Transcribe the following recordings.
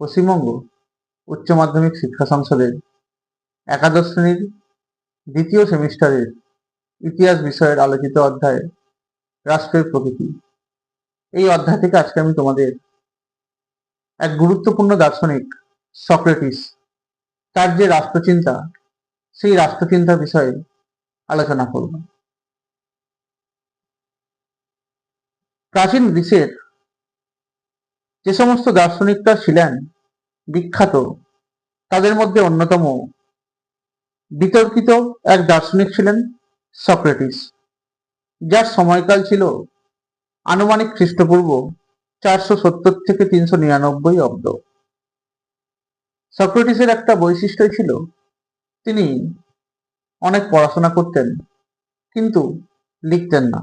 পশ্চিমবঙ্গ উচ্চ মাধ্যমিক শিক্ষা সংসদের একাদশ শ্রেণির দ্বিতীয় সেমিস্টারের ইতিহাস বিষয়ের আলোচিত অধ্যায়, রাষ্ট্রের প্রকৃতি। এই অধ্যায় থেকে আজকে আমি তোমাদের এক গুরুত্বপূর্ণ দার্শনিক সক্রেটিস তার যে রাষ্ট্রচিন্তা, সেই রাষ্ট্রচিন্তা বিষয়ে আলোচনা করব। প্রাচীন গ্রিসের যে সমস্ত দার্শনিকরা ছিলেন বিখ্যাত, তাদের মধ্যে অন্যতম বিতর্কিত এক দার্শনিক ছিলেন সক্রেটিস। যার সময়কাল ছিল আনুমানিক খ্রিস্টপূর্ব চারশো সত্তর থেকে তিনশো নিরানব্বই অব্দ। সক্রেটিসের একটা বৈশিষ্ট্য ছিল, তিনি অনেক পড়াশোনা করতেন, কিন্তু লিখতেন না।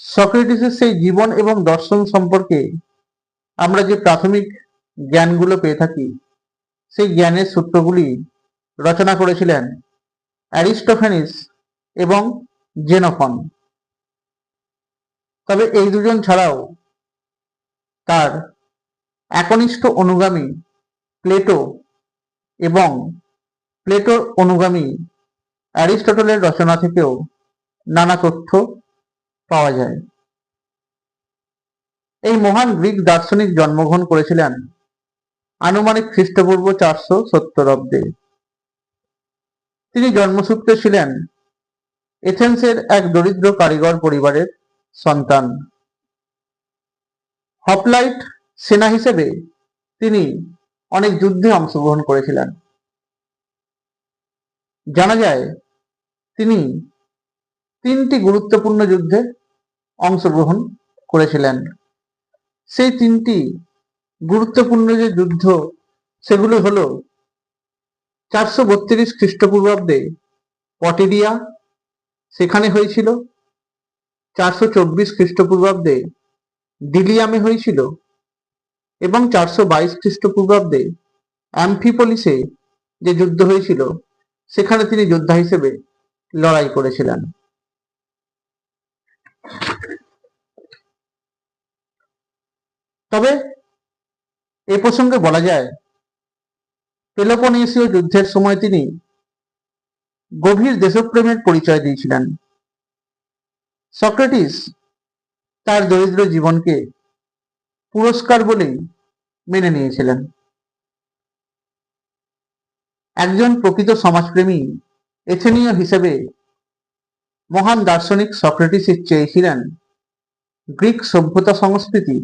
সক্রেটিসের সেই জীবন এবং দর্শন সম্পর্কে আমরা যে প্রাথমিক জ্ঞানগুলো পেয়ে থাকি, সেই জ্ঞানের সূত্রগুলি রচনা করেছিলেন অ্যারিস্টোফেনিস এবং জেনোফন। তবে এই দুজন ছাড়াও তার একনিষ্ঠ অনুগামী প্লেটো এবং প্লেটোর অনুগামী অ্যারিস্টটলের রচনা থেকেও নানা তথ্য পাওয়া যায়। এই মহান গ্রিক দার্শনিক জন্মগ্রহণ করেছিলেন আনুমানিক খ্রিস্টপূর্ব চারশো সত্তর অব্দে। তিনি জন্মসূত্রে ছিলেন এথেন্সের এক দরিদ্র কারিগর পরিবারের সন্তান। হপলাইট সেনা হিসেবে তিনি অনেক যুদ্ধে অংশগ্রহণ করেছিলেন। জানা যায়, তিনি তিনটি গুরুত্বপূর্ণ যুদ্ধে অংশগ্রহণ করেছিলেন। সেই তিনটি গুরুত্বপূর্ণ যে যুদ্ধ, সেগুলো হলো চারশো বত্রিশ খ্রিস্টপূর্বাব্দে পটেরিয়া, সেখানে হয়েছিল। চারশো চব্বিশ খ্রিস্টপূর্বাব্দে ডিলিয়ামে হয়েছিল এবং চারশো বাইশ খ্রিস্টপূর্বাব্দে অ্যাম্ফিপলিসে যে যুদ্ধ হয়েছিল, সেখানে তিনি যোদ্ধা হিসেবে লড়াই করেছিলেন। তবে এ প্রসঙ্গে বলা যায়, পেলোপনেসীয় যুদ্ধের সময় তিনি গভীর দেশপ্রেমের পরিচয় দিয়েছিলেন। সক্রেটিস তার দরিদ্র জীবনকে পুরস্কার বলেই মেনে নিয়েছিলেন। একজন প্রকৃত সমাজপ্রেমী, এথেনীয় হিসেবে মহান দার্শনিক সক্রেটিস চেয়েছিলেন গ্রিক সভ্যতা সংস্কৃতি